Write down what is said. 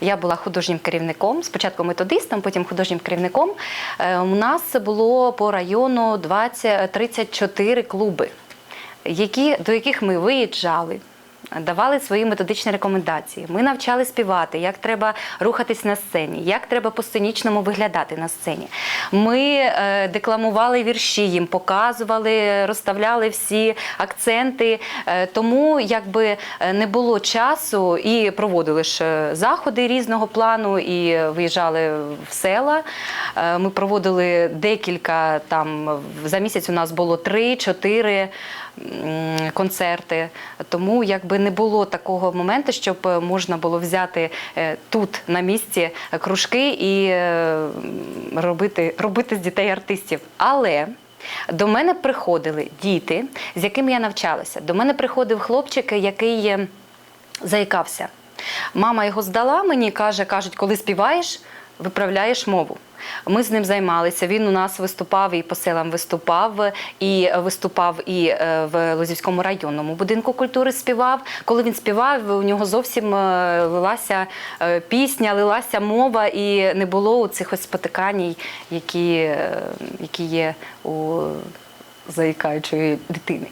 Я була художнім керівником, спочатку методистом, потім художнім керівником. Е, У нас було по району 20, 34 клуби, які, до яких ми виїжджали. Давали свої методичні рекомендації. Ми навчали співати, як треба рухатись на сцені, як треба по-сценічному виглядати на сцені. Ми е, декламували вірші, їм показували, розставляли всі акценти. Е, тому якби е, не було часу і проводили ж заходи різного плану і виїжджали в села. Ми проводили декілька там за місяць. У нас було три-чотири концерти. Тому якби не було такого моменту, щоб е, можна було взяти е, тут на місці е, кружки і робити, робити з дітей артистів. Але до мене приходили діти, з якими я навчалася. До мене приходив хлопчик, який заїкався. Мама його здала мені, каже, кажуть, коли співаєш, виправляєш мову. Ми з ним займалися. Він у нас виступав і по селам виступав, і виступав і е, в Лозівському районному будинку культури співав. Коли він співав, у нього зовсім е, лилася е, пісня, лилася мова, і не було цих ось спотикань, які, які є у заїкаючої дитини.